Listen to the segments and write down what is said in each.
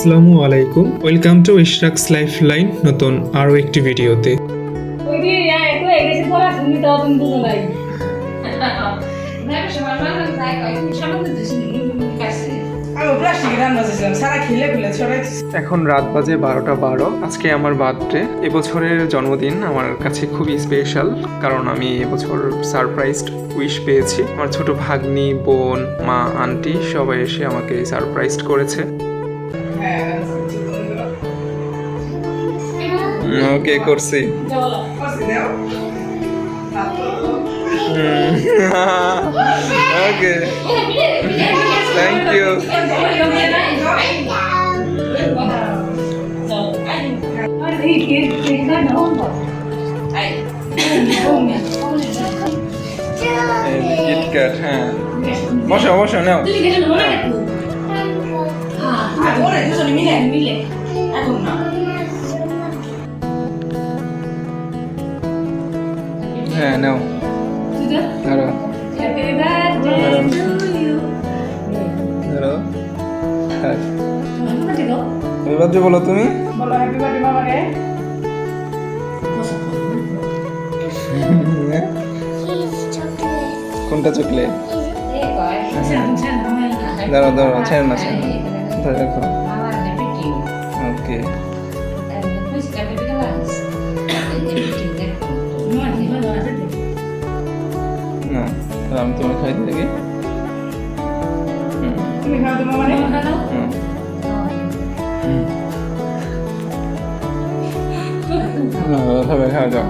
আসসালামু আলাইকুম। Welcome to Ishraq's life line নতুন আরও একটি ভিডিওতে। ইয়া এখন রাত বাজে বারোটা বারো। আজকে আমার বার্থডে। এবছরের জন্মদিন আমার কাছে খুবই স্পেশাল কারণ আমি এবছর সারপ্রাইজড উইশ পেয়েছি। আমার ছোট ভাগ্নি বোন মা আন্টি সবাই এসে আমাকে সারপ্রাইজড করেছে। ওকে করছি পাশে দাও ওকে থ্যাংক ইউ কিটক্যাট হ্যাঁ বসো বসো নাও আর ওরে দুজনে মিলে এখন না। হ্যাঁ নাও। ধরো ধরো হ্যাঁ। বলো তুমি। বলো হ্যাপি বার্থডে বাবাকে। কোনটা চকলেট? দাঁড়াও দাঁড়াও ছেড়ে না ছেড়ে না ধরে রাখো। ওকে না তাহলে আমি তোমার খাইতে দেখি হুম তুমি খাও তো মামারে হুম না খাবে খাওয়া যাও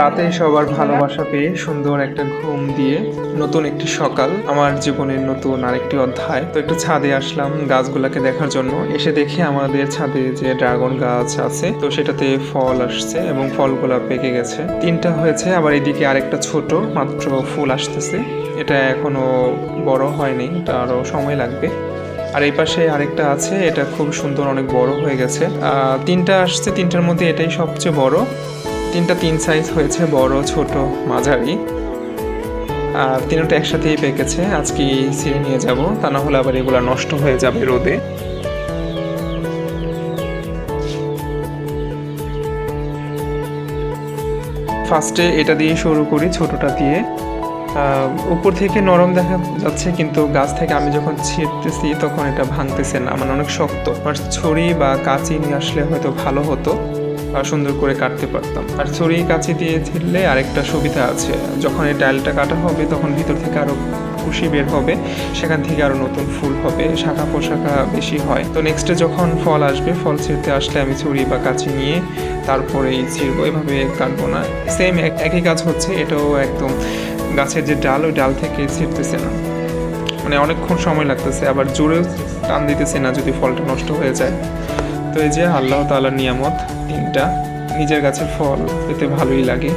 রাতে সবার ভালোবাসা পেয়ে সুন্দর একটা ঘুম দিয়ে নতুন একটি সকাল, আমার জীবনের নতুন আরেকটি অধ্যায়। তো একটু ছাদে আসলাম গাছগুলোকে দেখার জন্য। এসে দেখি আমাদের ছাদে যে ড্রাগন গাছ আছে, তো সেটাতে ফল আসছে এবং ফলগুলো পেকে গেছে। তিনটা হয়েছে, আবার এদিকে আরেকটা ছোট, মাত্র ফুল আসতেছে। এটা এখনও বড় হয়নি, এটা আরও সময় লাগবে। আর এই পাশে আরেকটা আছে, এটা খুব সুন্দর, অনেক বড় হয়ে গেছে। তিনটা আসছে, তিনটার মধ্যে এটাই সবচেয়ে বড়। তিনটা তিন সাইজ হয়েছে, বড়, ছোট, মাঝারি। আর তিনটা একসাথেই পেকেছে, আজকে ছিঁড়ে নিয়ে যাব। তা না হলে আবার এগুলা নষ্ট হয়ে যাবে রোদে। ফার্স্টে এটা দিয়ে শুরু করি, ছোটটা দিয়ে। উপর থেকে নরম দেখা যাচ্ছে, কিন্তু গাছ থেকে আমি যখন ছিঁড়তেছি, তখন এটা ভাঙতেছে না। মানে অনেক শক্ত। আর ছুরি বা কাঁচি নিয়ে আসলে হয়তো ভালো হতো। সুন্দর করে কাটতে পারতাম। আর ছুরি কাছে দিয়ে ছিঁড়লে আরেকটা সুবিধা আছে। যখন এই ডালটা কাটা হবে, তখন ভিতর থেকে আরও কুশি বের হবে, সেখান থেকে আরও নতুন ফুল হবে, শাখা পোশাখা বেশি হয়। তো নেক্সটে যখন ফল আসবে, ফল ছিঁড়তে আসলে আমি ছুরি বা কাঁচি নিয়ে তারপরেই ছিঁড়বো। এভাবে কাটবো না। সেম একই কাজ হচ্ছে, এটাও একদম গাছের যে ডাল, ওই ডাল থেকে ছিঁড়তেছে না। মানে অনেকক্ষণ সময় লাগতেছে, আবার জোরেও টান দিতেছে না যদি ফলটা নষ্ট হয়ে যায়। তো এই যে আল্লাহ তাআলার নিয়ামত তিনটা নিজের গাছের ফল পেতে ভালোই লাগে।